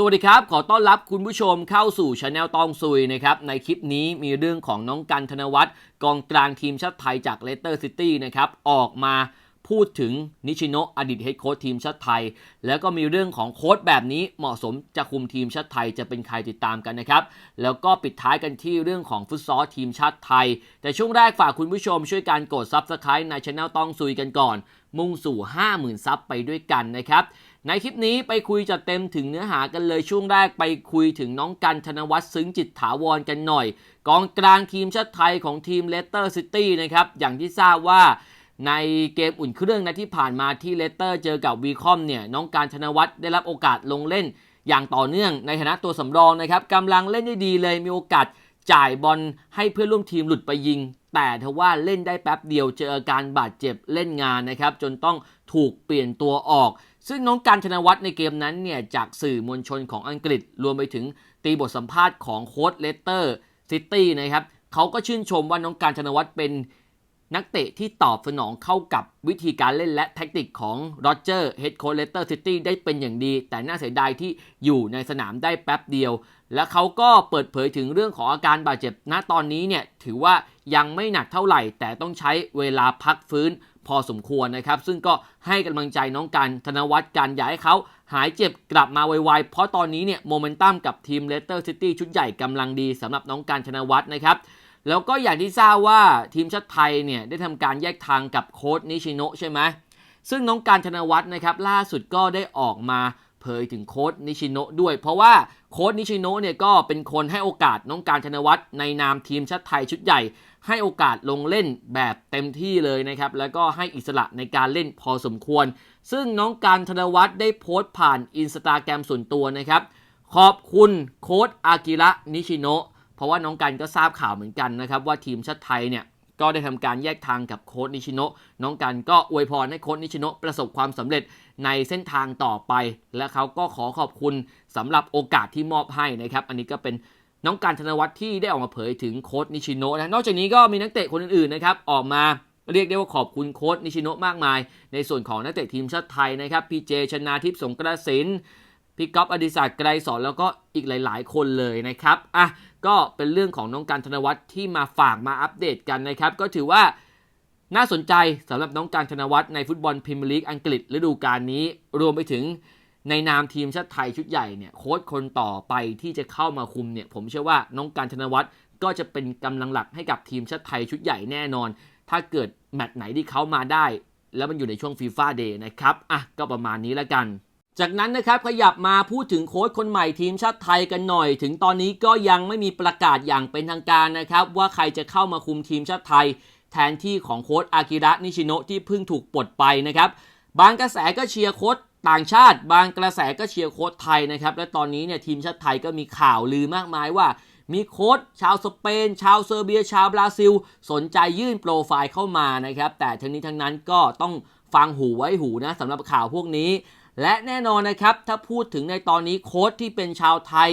สวัสดีครับ ขอต้อนรับคุณผู้ชมเข้าสู่ช anel ตองซุยนะครับ ในคลิปนี้มีเรื่องของน้องกันธนวัฒน์กองกลางทีมชาติไทยจากเลสเตอร์ซิตี้นะครับ ออกมา พูดถึงนิชิโนะอดีตเฮดโค้ชทีมชาติไทย แล้วก็มีเรื่องของโค้ชแบบนี้เหมาะสมจะคุมทีมชาติไทยจะเป็นใครติดตามกันนะครับ แล้วก็ปิดท้ายกันที่เรื่องของฟุตซอลทีมชาติไทย แต่ช่วงแรกฝากคุณผู้ชมช่วยการกด Subscribe ในช anel ต้องซุยกันก่อน มุ่งสู่ 50,000 ซับไปด้วยกันนะครับในคลิปนี้ไปคุยจัดเต็มถึงเนื้อหากันเลยช่วงแรกไปคุยถึงน้องกันธนวัฒน์ซึ้งจิตถาวรกันหน่อย กองกลางทีมชาติไทยของทีมเลสเตอร์ซิตี้นะครับอย่างที่ทราบว่า ในเกมอุ่นเครื่องนะที่ผ่านมาที่เลสเตอร์เจอกับวีคอมเนี่ยน้องการธนวัฒน์ได้รับโอกาสลงเล่นอย่างต่อเนื่องในฐานะตัวสำรองนะครับกำลังเล่นได้ดีเลยมีโอกาสจ่ายบอลให้เพื่อนร่วมทีมหลุดไปยิง แต่ทว่าเล่นได้แป๊บเดียวเจออาการบาดเจ็บเล่นงานนะครับ จนต้องถูกเปลี่ยนตัวออก ซึ่งน้องการธนวัฒน์ในเกมนั้นเนี่ยจากสื่อมวลชนของอังกฤษ รวมไปถึงตีบทสัมภาษณ์ของโค้ชเลสเตอร์ซิตี้นะครับเขาก็ชื่นชมว่าน้องการธนวัฒน์เป็น นักเตะที่ตอบสนองเข้ากับวิธีการเล่นและแท็กติกของโรเจอร์เฮดโค้ชเลสเตอร์ซิตี้ได้เป็นอย่างดี แต่น่าเสียดายที่อยู่ในสนามได้แป๊บเดียว และเขาก็เปิดเผยถึงเรื่องของอาการบาดเจ็บณตอนนี้เนี่ยถือว่ายังไม่หนักเท่าไหร่ แต่ต้องใช้เวลาพักฟื้นพอสมควรนะครับ ซึ่งก็ให้กำลังใจน้องกันธนวัฒน์กันอยากให้เขาหายเจ็บกลับมาไวๆ เพราะตอนนี้เนี่ยโมเมนตัมกับทีมเลสเตอร์ซิตี้ชุดใหญ่กำลังดีสำหรับน้องการธนวัฒน์นะครับ แล้วก็อย่างที่ทราบว่าทีมชาติไทยเนี่ยได้ทำการแยกทางกับโค้ชนิชิโนะใช่ไหมซึ่งน้องการธนวัฒน์นะครับล่าสุดก็ได้ออกมาเผยถึงโค้ชนิชิโนะด้วย เพราะว่าโค้ชนิชิโนะเนี่ยก็เป็นคนให้โอกาสน้องการธนวัฒน์ในนามทีมชาติไทยชุดใหญ่ ให้โอกาสลงเล่นแบบเต็มที่เลยนะครับ แล้วก็ให้อิสระในการเล่นพอสมควร ซึ่งน้องการธนวัฒน์ได้โพสต์ผ่านอินสตาแกรมส่วนตัวนะครับ ขอบคุณโค้ชอากิระนิชิโนะ เพราะว่าน้องกันก็ทราบข่าวเหมือนกันนะครับว่าทีมชาติไทยเนี่ยก็ได้ทำการแยกทางกับโค้ชนิชิโนะน้องกันก็อวยพรให้โค้ชนิชิโนะประสบความสำเร็จในเส้นทางต่อไป และเขาก็ขอขอบคุณสำหรับโอกาสที่มอบให้นะครับ อันนี้ก็เป็นน้องการธนวัฒน์ที่ได้ออกมาเผยถึงโค้ชนิชิโนะนะ นอกจากนี้ก็มีนักเตะคนอื่นๆนะครับออกมาเรียกได้ว่าขอบคุณโค้ชนิชิโนะมากมาย ในส่วนของนักเตะทีมชาติไทยนะครับพีเจชนาทิพย์สงกระสิน พี่ก๊อฟอดิศักดิ์ไกรสอนแล้วก็อีกหลาย ๆ คนเลยนะครับอะก็เป็นเรื่องของน้องการธนวัฒน์ที่มาฝากมาอัปเดตกันนะครับ ก็ถือว่าน่าสนใจสำหรับน้องการธนวัฒน์ในฟุตบอลพรีเมียร์ลีกอังกฤษฤดูกาลนี้ รวมไปถึงในนามทีมชาติไทยชุดใหญ่เนี่ยโค้ชคนต่อไปที่จะเข้ามาคุมเนี่ยผมเชื่อว่าน้องการธนวัฒน์ก็จะเป็นกำลังหลักให้กับทีมชาติไทยชุดใหญ่แน่นอน ถ้าเกิดแมตช์ไหนที่เขามาได้ แล้วมันอยู่ในช่วงฟีฟ่าเดย์นะครับอะก็ประมาณนี้แล้วกัน จากนั้นนะครับขยับมาพูดถึงโค้ชคนใหม่ทีมชาติไทยกันหน่อย ถึงตอนนี้ก็ยังไม่มีประกาศอย่างเป็นทางการนะครับ ว่าใครจะเข้ามาคุมทีมชาติไทย แทนที่ของโค้ชอากิระนิชิโนะที่เพิ่งถูกปลดไปนะครับบางกระแสก็เชียร์โค้ชต่างชาติ บางกระแสก็เชียร์โค้ชไทยนะครับและตอนนี้เนี่ยทีมชาติไทยก็มีข่าวลือมากมายว่า มีโค้ชชาวสเปน ชาวเซอร์เบีย ชาวบราซิล สนใจยื่นโปรไฟล์เข้ามานะครับแต่ทั้งนี้ทั้งนั้นก็ต้องฟังหูไว้หูนะสำหรับข่าวพวกนี้ และแน่นอนนะครับ ถ้าพูดถึงในตอนนี้โค้ชที่เป็นชาวไทย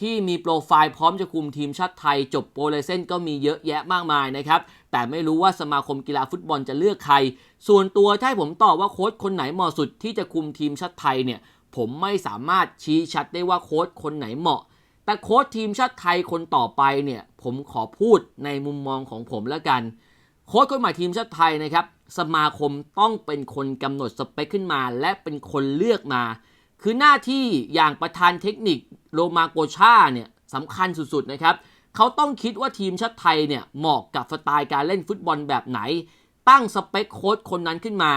ที่มีโปรไฟล์พร้อมจะคุมทีมชาติไทย จบโปรเลเซนก็มีเยอะแยะมากมายนะครับ แต่ไม่รู้ว่าสมาคมกีฬาฟุตบอลจะเลือกใคร ส่วนตัวถ้าให้ผมตอบว่าโค้ชคนไหนเหมาะสุดที่จะคุมทีมชาติไทยเนี่ยผมไม่สามารถชี้ชัดได้ว่าโค้ชคนไหนเหมาะ แต่โค้ชทีมชาติไทยคนต่อไปเนี่ยผมขอพูดในมุมมองของผมแล้วกัน โค้ชคนใหม่ทีมชาติไทยนะครับ สมาคมต้องเป็นคนกำหนดสเปคขึ้นมา และเป็นคนเลือกมา คือหน้าที่อย่างประธานเทคนิคโรมาโกชาเนี่ยสำคัญสุดๆนะครับ เขาต้องคิดว่าทีมชาติไทยเนี่ยเหมาะกับสไตล์การเล่นฟุตบอลแบบไหน ตั้งสเปคโค้ชคนนั้นขึ้นมา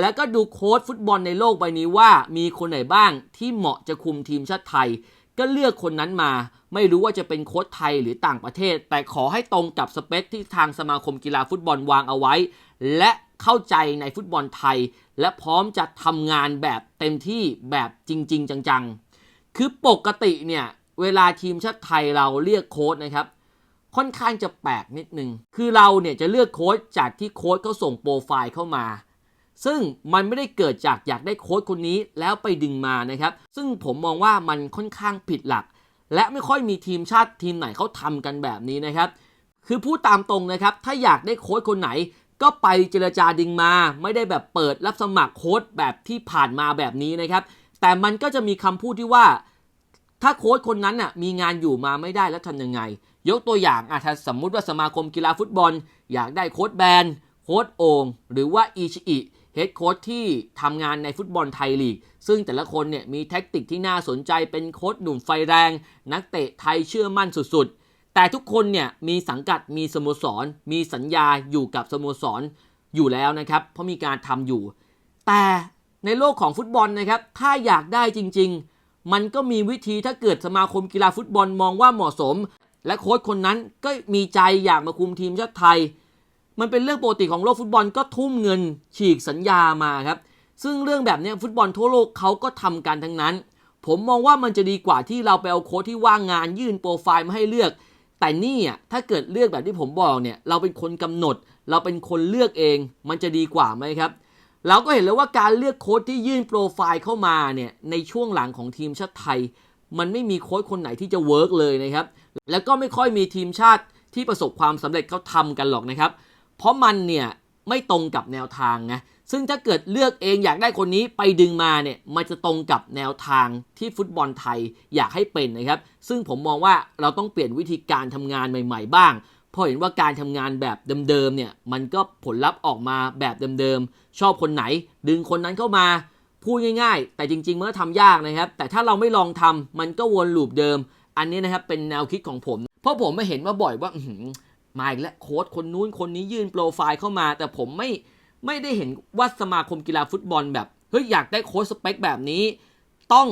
แล้วก็ดูโค้ชฟุตบอลในโลกใบนี้ว่า มีคนไหนบ้างที่เหมาะจะคุมทีมชาติไทย ก็เลือกคนนั้นมา ไม่รู้ว่าจะเป็นโค้ชไทยหรือต่างประเทศ แต่ขอให้ตรงกับสเปคที่ทางสมาคมกีฬาฟุตบอลวางเอาไว้ และ เข้าใจในฟุตบอลไทย และพร้อมจะทำงานแบบเต็มที่แบบจริง ๆ จังๆ คือปกติเนี่ย เวลาทีมชาติไทยเราเรียกโค้ชนะครับ ค่อนข้างจะแปลกนิดนึง คือเราเนี่ยจะเลือกโค้ชจากที่โค้ชเขาส่งโปรไฟล์เข้ามา ซึ่งมันไม่ได้เกิดจากอยากได้โค้ชคนนี้แล้วไปดึงมานะครับ ซึ่งผมมองว่ามันค่อนข้างผิดหลัก และไม่ค่อยมีทีมชาติทีมไหนเขาทำกันแบบนี้นะครับคือพูดตามตรงนะครับ ถ้าอยากได้โค้ชคนไหน ก็ไปเจรจาดึงมา ไม่ได้แบบเปิดรับสมัครโค้ชแบบที่ผ่านมาแบบนี้นะครับ แต่มันก็จะมีคำพูดที่ว่า ถ้าโค้ชคนนั้นน่ะมีงานอยู่มาไม่ได้แล้วทำยังไง ยกตัวอย่างอะถ้าสมมุติว่าสมาคมกีฬาฟุตบอล อยากได้โค้ชแบนโค้ชโองหรือว่าอิชิอิเฮดโค้ชที่ทำงานในฟุตบอลไทยลีก ซึ่งแต่ละคนเนี่ยมีแท็กติกที่น่าสนใจเป็นโค้ชหนุ่มไฟแรง นักเตะไทยเชื่อมั่นสุดๆ แต่ทุกคนเนี่ยมีสังกัดมีสโมสร มีสัญญาอยู่กับสโมสรอยู่แล้วนะครับ เพราะมีการทำอยู่ แต่ในโลกของฟุตบอลนะครับ ถ้าอยากได้จริง ๆ มันก็มีวิธีถ้าเกิดสมาคมกีฬาฟุตบอลมองว่าเหมาะสม และโค้ชคนนั้นก็มีใจอยากมาคุมทีมชาติไทย มันเป็นเรื่องปกติของโลกฟุตบอลก็ทุ่มเงินฉีกสัญญามาครับ ซึ่งเรื่องแบบนี้ฟุตบอลทั่วโลกเขาก็ทำกันทั้งนั้น ผมมองว่ามันจะดีกว่าที่เราไปเอาโค้ชที่ว่างงานยื่นโปรไฟล์มาให้เลือก แต่นี่อะถ้าเกิดเลือกแบบที่ผมบอกเนี่ยเราเป็นคนกำหนด เราเป็นคนเลือกเองมันจะดีกว่าไหมครับ เราก็เห็นแล้วว่าการเลือกโค้ชที่ยื่นโปรไฟล์เข้ามาเนี่ยในช่วงหลังของทีมชาติไทย มันไม่มีโค้ชคนไหนที่จะเวิร์กเลยนะครับแล้วก็ไม่ค่อยมีทีมชาติที่ประสบความสำเร็จเขาทำกันหรอกนะครับ เพราะมันเนี่ยไม่ตรงกับแนวทางนะ ซึ่งถ้าเกิดเลือกเองอยากได้คนนี้ไปดึงมาเนี่ยมันจะตรงกับแนวทางที่ฟุตบอลไทยอยากให้เป็นนะครับ ซึ่งผมมองว่าเราต้องเปลี่ยนวิธีการทำงานใหม่ ๆ บ้างเพราะเห็นว่าการทำงานแบบเดิมๆเนี่ยมันก็ผลลัพธ์ออกมาแบบเดิมๆชอบคนไหน ดึงคนนั้นเข้ามาพูดง่ายๆ แต่จริงๆมันก็ทำยากนะครับ แต่ถ้าเราไม่ลองทำมันก็วนลูปเดิม อันนี้นะครับเป็นแนวคิดของผม เพราะผมไม่เห็นมาบ่อยว่ามาอีกแล้วโค้ชคนนู้นคนนี้ยื่นโปรไฟล์เข้ามา แต่ผมไม่ ไม่ได้เห็นว่าสมาคมกีฬาฟุตบอลแบบเฮ้ยอยากได้โค้ชสเปคแบบนี้ ต้อง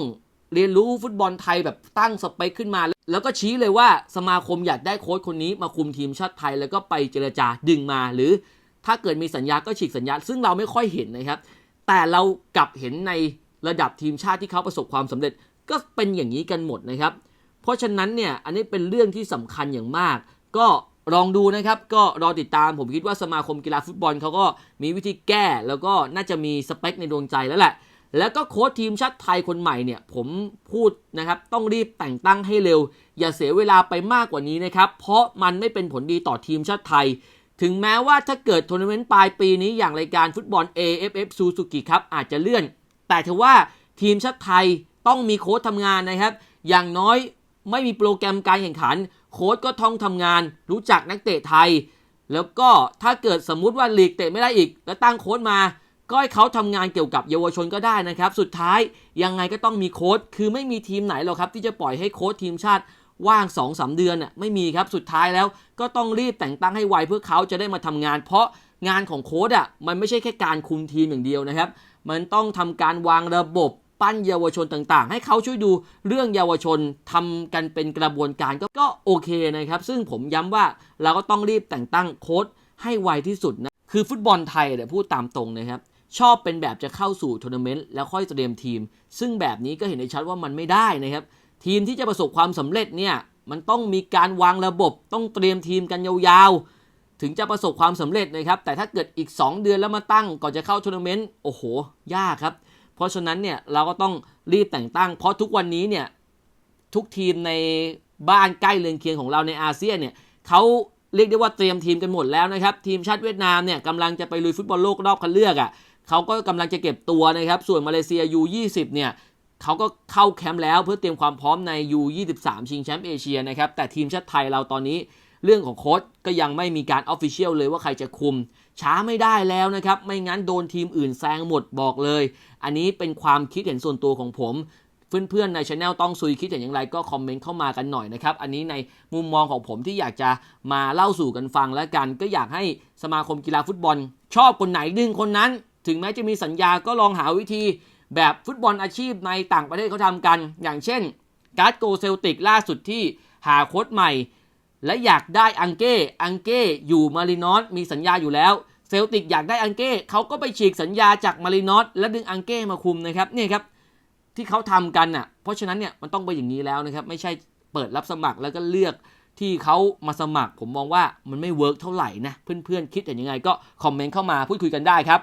เรียนรู้ฟุตบอลไทยแบบตั้งสเปคขึ้นมา แล้วก็ชี้เลยว่าสมาคมอยากได้โค้ชคนนี้มาคุมทีมชาติไทย แล้วก็ไปเจรจาดึงมาหรือ ถ้าเกิดมีสัญญาก็ฉีกสัญญา ซึ่งเราไม่ค่อยเห็นนะครับ แต่เรากลับเห็นในระดับทีมชาติที่เขาประสบความสำเร็จก็เป็นอย่างนี้กันหมดนะครับ เพราะฉะนั้นเนี่ยอันนี้เป็นเรื่องที่สำคัญอย่างมาก ก็ ลองดูนะครับก็รอติดตามผมคิดว่าสมาคมกีฬาฟุตบอลเขาก็มีวิธีแก้แล้วก็น่าจะมีสเปคในดวงใจแล้วแหละ แล้วก็โค้ชทีมชาติไทยคนใหม่เนี่ย ผมพูดนะครับ ต้องรีบแต่งตั้งให้เร็ว อย่าเสียเวลาไปมากกว่านี้นะครับ เพราะมันไม่เป็นผลดีต่อทีมชาติไทย ถึงแม้ว่าถ้าเกิดทัวร์นาเมนต์ปลายปีนี้อย่างรายการฟุตบอล AFF Suzuki ครับอาจจะเลื่อน แต่ถือว่าทีมชาติไทยต้องมีโค้ชทำงานนะครับ อย่างน้อยไม่มีโปรแกรมการแข่งขัน โค้ชก็ท่องทำงาน รู้จักนักเตะไทย แล้วก็ถ้าเกิดสมมุติว่าลีกเตะไม่ได้อีก แล้วตั้งโค้ชมา ก็ให้เขาทำงานเกี่ยวกับเยาวชนก็ได้นะครับ สุดท้ายยังไงก็ต้องมีโค้ชคือไม่มีทีมไหนหรอกครับ ที่จะปล่อยให้โค้ชทีมชาติว่าง2อสเดือนน่ะไม่มีครับสุดท้ายแล้วก็ต้องรีบแต่งตั้งให้ไวเพื่อเขาจะได้มาทำงาน เพราะงานของโค้ชอะมันไม่ใช่แค่การคุมทีมอย่างเดียวนะครับ มันต้องทำการวางระบบ ปั้นเยาวชนต่างๆ ให้เขาช่วยดูเรื่องเยาวชนทำกันเป็นกระบวนการก็ก็โอเคนะครับ ซึ่งผมย้ำว่าเราก็ต้องรีบแต่งตั้งโค้ชให้ไวที่สุดนะ คือฟุตบอลไทยเนี่ยพูดตามตรงนะครับ ชอบเป็นแบบจะเข้าสู่ทัวร์นาเมนต์แล้วค่อยเตรียมทีม ซึ่งแบบนี้ก็เห็นได้ชัดว่ามันไม่ได้นะครับ ทีมที่จะประสบความสำเร็จเนี่ยมันต้องมีการวางระบบต้องเตรียมทีมกันยาวๆ ถึงจะประสบความสำเร็จนะครับ แต่ถ้าเกิดอีก 2 เดือนแล้วมาตั้งก่อนจะเข้าทัวร์นาเมนต์โอ้โห ยากครับ เพราะฉะนั้นเนี่ยเราก็ต้องรีบแต่งตั้ง เพราะทุกวันนี้เนี่ยทุกทีมในบ้านใกล้เรือนเคียงของเราในอาเซียนเนี่ยเขาเรียกได้ว่าเตรียมทีมกันหมดแล้วนะครับ ทีมชาติเวียดนามเนี่ยกำลังจะไปลุยฟุตบอลโลกรอบคัดเลือกอะ่ะเขาก็กำลังจะเก็บตัวนะครับ ส่วนมาเลเซีย U20 เนี่ยเขาก็เข้าแคมป์แล้วเพื่อเตรียมความพร้อมใน U23 ชิงแชมป์เอเชียนะครับ แต่ทีมชาติไทยเราตอนนี้เรื่องของโค้ชก็ยังไม่มีการออฟฟิเชียลเลยว่าใครจะคุม ช้าไม่ได้แล้วนะครับ ไม่งั้นโดนทีมอื่นแซงหมดบอกเลย อันนี้เป็นความคิดเห็นส่วนตัวของผมเพื่อนๆในช anel ต้องซุยคิดเห็นอย่างไรก็คอมเมนต์เข้ามากันหน่อยนะครับ อันนี้ในมุมมองของผมที่อยากจะมาเล่าสู่กันฟังและกัน ก็อยากให้สมาคมกีฬาฟุตบอล ชอบคนไหนดึงคนนั้น ถึงแม้จะมีสัญญาก็ลองหาวิธี แบบฟุตบอลอาชีพในต่างประเทศเขาทำกัน อย่างเช่นการ์ดโกเซลติกล่าสุดที่หาโค้ชใหม่ และอยากได้อังเก้ อังเก้อยู่มารินอสมีสัญญาอยู่แล้ว เซลติกอยากได้อังเก้เขาก็ไปฉีกสัญญาจากมารินอสและดึงอังเก้มาคุมนะครับนี่ครับที่เขาทำกันน่ะ เพราะฉะนั้นเนี่ยมันต้องไปอย่างนี้แล้วนะครับ ไม่ใช่เปิดรับสมัครแล้วก็เลือกที่เขามาสมัคร ผมมองว่ามันไม่เวิร์กเท่าไหร่นะ เพื่อนๆ คิดเห็นยังไงก็คอมเมนต์เข้ามาพูดคุยกันได้ครับ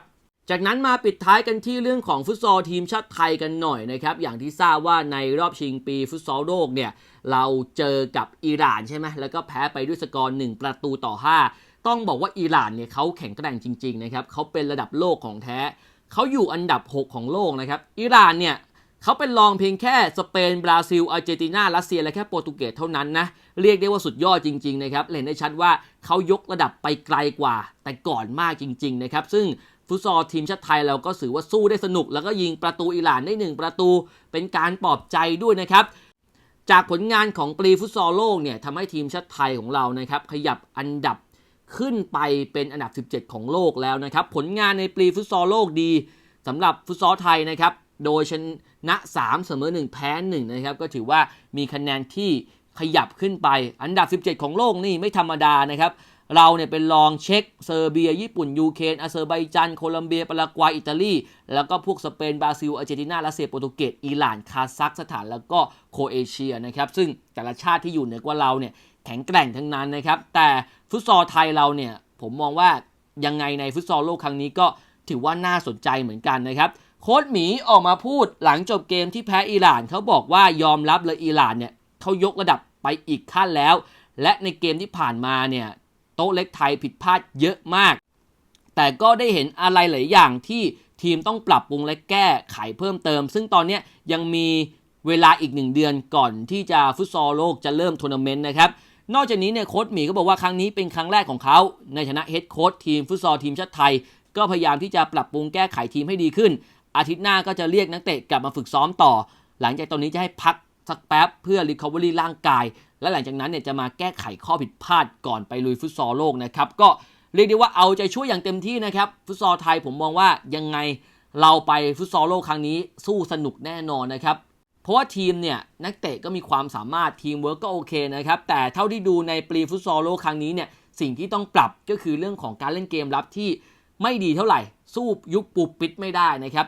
จากนั้นมาปิดท้ายกันที่เรื่องของฟุตซอลทีมชาติไทยกันหน่อยนะครับ อย่างที่ทราบว่าในรอบชิงปีฟุตซอลโลกเนี่ยเราเจอกับอิหร่านใช่ไหมแล้วก็แพ้ไปด้วยสกอร์1ประตูต่อ 5 ต้องบอกว่าอิหร่านเนี่ยเขาแข็งแกร่งจริงๆนะครับเขาเป็นระดับโลกของแท้เขาอยู่อันดับ 6 ของโลกนะครับอิหร่านเนี่ยเขาเป็นรองเพียงแค่สเปน บราซิลอาร์เจนตินารัสเซียและแค่โปรตุเกสเท่านั้นนะเรียกได้ว่าสุดยอดจริง ๆ นะครับเห็นได้ชัดว่าเขายกระดับไปไกลกว่าแต่ก่อนมากจริง ๆ นะครับ ซึ่ง ฟุตซอลทีมชาติไทยเราก็ถือว่าสู้ได้สนุก แล้วก็ยิงประตูอิหร่านได้หนึ่งประตู เป็นการปลอบใจด้วยนะครับ จากผลงานของปรีฟุตซอลโลกเนี่ยทำให้ทีมชาติไทยของเรานะครับขยับอันดับขึ้นไปเป็นอันดับ 17 ของโลกแล้วนะครับ ผลงานในปรีฟุตซอลโลกดีสำหรับฟุตซอลไทยนะครับ โดยชนะ 3 เสมอ 1 แพ้ 1 นะครับ ก็ถือว่ามีคะแนนที่ ขยับขึ้นไป อันดับ 17 ของโลกนี่ไม่ธรรมดานะครับ เราเนี่ยเป็นรองเช็กเซอร์เบีย ญี่ปุ่น ยูเครนอาเซอร์ไบจัน โคลัมเบีย ปารากวัย อิตาลี แล้วก็พวกสเปน บราซิล อาร์เจนตินารัสเซีย โปรตุเกส อิหร่าน คาซัคสถาน แล้วก็โคเอเชียนะครับ ซึ่งแต่ละชาติที่อยู่เหนือกว่าเราเนี่ยแข็งแกร่งทั้งนั้นนะครับ แต่ฟุตซอลไทยเราเนี่ยผมมองว่ายังไงในฟุตซอลโลกครั้งนี้ก็ถือว่าน่าสนใจเหมือนกันนะครับโค้ชหมีออกมาพูดหลังจบเกมที่แพ้อิหร่านเขาบอกว่ายอมรับเลยอิหร่านเนี่ย เขายกระดับไปอีกขั้นแล้ว และในเกมที่ผ่านมาเนี่ยโต๊ะเล็กไทยผิดพลาดเยอะมาก แต่ก็ได้เห็นอะไรหลายอย่างที่ทีมต้องปรับปรุงและแก้ไขเพิ่มเติม ซึ่งตอนนี้ยังมีเวลาอีกหนึ่งเดือนก่อนที่จะฟุตซอลโลกจะเริ่มทัวร์นาเมนต์นะครับ นอกจากนี้เนี่ยโค้ชหมีก็บอกว่าครั้งนี้เป็นครั้งแรกของเขา ในฐานะเฮดโค้ชทีมฟุตซอลทีมชาติไทย ก็พยายามที่จะปรับปรุงแก้ไขทีมให้ดีขึ้น อาทิตย์หน้าก็จะเรียกนักเตะกลับมาฝึกซ้อมต่อ หลังจากตอนนี้จะให้พัก สักแป๊บเพื่อรีคอเวอรี่ร่างกาย และหลังจากนั้นเนี่ยจะมาแก้ไขข้อผิดพลาดก่อนไปลุยฟุตซอลโลกนะครับ ก็เรียกได้ว่าเอาใจช่วยอย่างเต็มที่นะครับ ฟุตซอลไทยผมมองว่ายังไงเราไปฟุตซอลโลกครั้งนี้สู้สนุกแน่นอนนะครับ เพราะว่าทีมเนี่ยนักเตะก็มีความสามารถทีมเวิร์กก็โอเคนะครับ แต่เท่าที่ดูในปรีฟุตซอลโลกครั้งนี้เนี่ยสิ่งที่ต้องปรับก็คือเรื่องของการเล่นเกมรับที่ไม่ดีเท่าไหร่ สู้ยุคปุบปิดไม่ได้นะครับ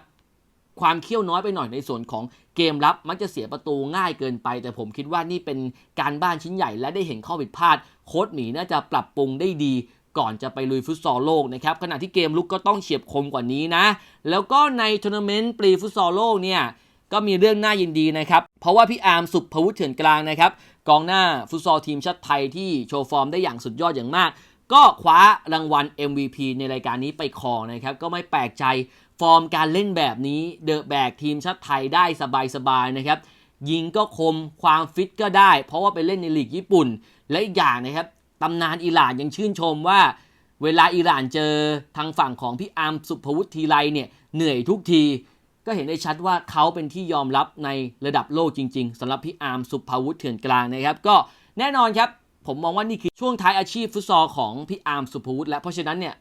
ความเขี้ยวน้อยไปหน่อยในส่วนของเกมรับมักจะเสียประตูง่ายเกินไป แต่ผมคิดว่านี่เป็นการบ้านชิ้นใหญ่และได้เห็นข้อผิดพลาด โค้ชหมีน่าจะปรับปรุงได้ดีก่อนจะไปลุยฟุตซอลโลกนะครับขณะที่เกมลุกก็ต้องเฉียบคมกว่านี้นะ แล้วก็ในทัวร์นาเมนต์ปรีฟุตซอลโลกเนี่ยก็มีเรื่องน่ายินดีนะครับ เพราะว่าพี่อาร์มสุภวุฒิเถื่อนกลางนะครับ กองหน้าฟุตซอลทีมชาติไทยที่โชว์ฟอร์มได้อย่างสุดยอดอย่างมาก ก็คว้ารางวัล MVP ในรายการนี้ไปครองนะครับ ก็ไม่แปลกใจฟอร์มการเล่นแบบนี้เดอะแบกทีมชาติไทยได้สบายๆนะครับยิงก็คมความฟิตก็ได้ เพราะว่าไปเล่นในลีกญี่ปุ่น และอีกอย่างนะครับตำนานอิหร่านยังชื่นชมว่า เวลาอิหร่านเจอทางฝั่งของพี่อาร์มสุภวุฒิทีไรเนี่ยเหนื่อยทุกที ก็เห็นได้ชัดว่าเขาเป็นที่ยอมรับในระดับโลกจริง ๆสำหรับพี่อาร์มสุภวุฒิเถื่อนกลางนะครับ ก็แน่นอนครับ ผมมองว่านี่คือช่วงท้ายอาชีพฟุตซอลของพี่อาร์มสุภวุฒิและเพราะฉะนั้นเนี่ย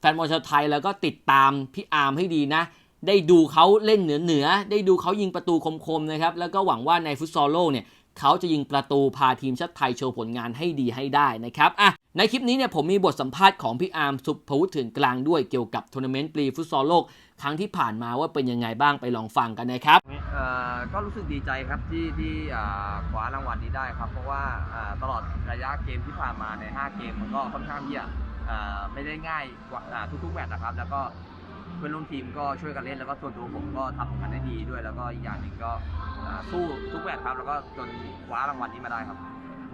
แฟนบอลชาวไทยแล้วก็ติดตามพี่อาร์มให้ดีนะ ได้ดูเขาเล่นเหนือเหนือ ได้ดูเขายิงประตูคมๆนะครับ แล้วก็หวังว่าในฟุตซอลโลกเนี่ยเขาจะยิงประตูพาทีมชาติไทยโชว์ผลงานให้ดีให้ได้นะครับอะในคลิปนี้เนี่ยผมมีบทสัมภาษณ์ของพี่อาร์มสุภวุฒิถื่อนกลางด้วยเกี่ยวกับทัวร์นาเมนต์ปรีฟุตซอลโลก ครั้งที่ผ่านมาว่าเป็นยังไงบ้างไปลองฟังกันนะครับเอ่อก็รู้สึกดีใจครับที่ที่อ่าคว้ารางวัลนี้ได้ครับ เพราะว่าอ่าตลอดระยะเกมที่ผ่านมาใน 5 เกมมันก็ค่อนข้างที่จะอ่าไม่ได้ง่ายกว่าอ่าทุกๆแมตช์นะครับ แล้วก็เพื่อนร่วมทีมก็ช่วยกันเล่นแล้วก็ส่วนตัวผมก็ทำผลงานได้ดีด้วย แล้วก็อีกอย่างหนึ่งก็อ่าสู้ทุกแมตช์ครับ แล้วก็จนคว้ารางวัลนี้มาได้ครับ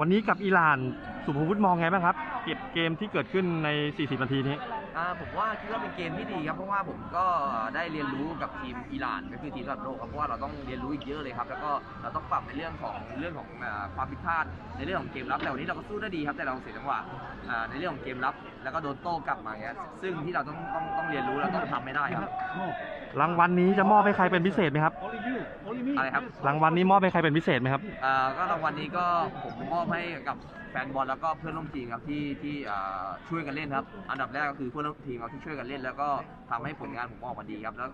วันนี้กับอิหร่านสุภวุฒิมองไงบ้างครับ เก็บเกมที่เกิดขึ้นใน 40 นาทีนี้ อ่าผมว่าคิดว่าเป็นเกมที่ดีครับเพราะว่าผมก็ได้เรียนรู้กับทีมอิหร่านก็คือทีมระดับโลกครับเพราะว่าเราต้องเรียนรู้อีกเยอะเลยครับ แล้วก็เราต้องปรับในเรื่องของเรื่องของอ่าความผิดพลาดในเรื่องของเกมรับแต่วันนี้เราก็สู้ได้ดีครับแต่เราเสียจังหวะอ่าในเรื่องของเกมรับ แล้วก็โดนโต้กลับมาเงี้ยซึ่งที่เราต้องต้องต้องเรียนรู้แล้วต้องทำไม่ได้ครับรางวัลนี้จะมอบให้ใครเป็นพิเศษไหมครับ อะไรครับรางวัลนี้มอบให้ใครเป็นพิเศษไหมครับ อ่าก็รางวัลนี้ก็ผมมอบให้กับแฟนบอลแล้วก็เพื่อนร่วมทีมครับที่ที่ช่วยกันเล่นครับ อันดับแรกก็คือเพื่อนร่วมทีมครับที่ช่วยกันเล่น แล้วก็ทำให้ผลงานผมออกมาดีครับแล้ว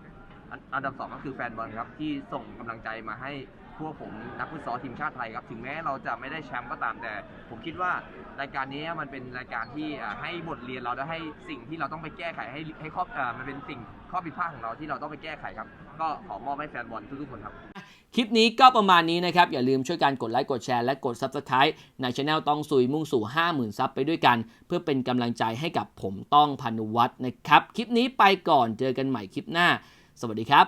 อันดับสองก็คือแฟนบอลครับที่ส่งกำลังใจมาให้พวกผมนักฟุตซอลทีมชาติไทยครับถึงแม้เราจะไม่ได้แชมป์ก็ตามแต่ ผมคิดว่ารายการนี้มันเป็นรายการที่ให้บทเรียนเราได้ให้สิ่งที่เราต้องไปแก้ไขให้ให้ข้ออ่ามันเป็นสิ่งข้อผิดพลาดของเราที่เราต้องไปแก้ไขครับ ก็ขอมอบให้แฟนบอลทุกๆคนครับ คลิปนี้ก็ประมาณนี้นะครับ อย่าลืมช่วยกันกดไลค์กดแชร์และกด Subscribe ในช anel ต้องซุยมุ่งสู่ 50,000 ซับไปด้วยกัน เพื่อเป็นกำลังใจให้กับผมต้องพานุวัฒน์นะครับ คลิปนี้ไปก่อนเจอกันใหม่คลิปหน้า สวัสดีครับ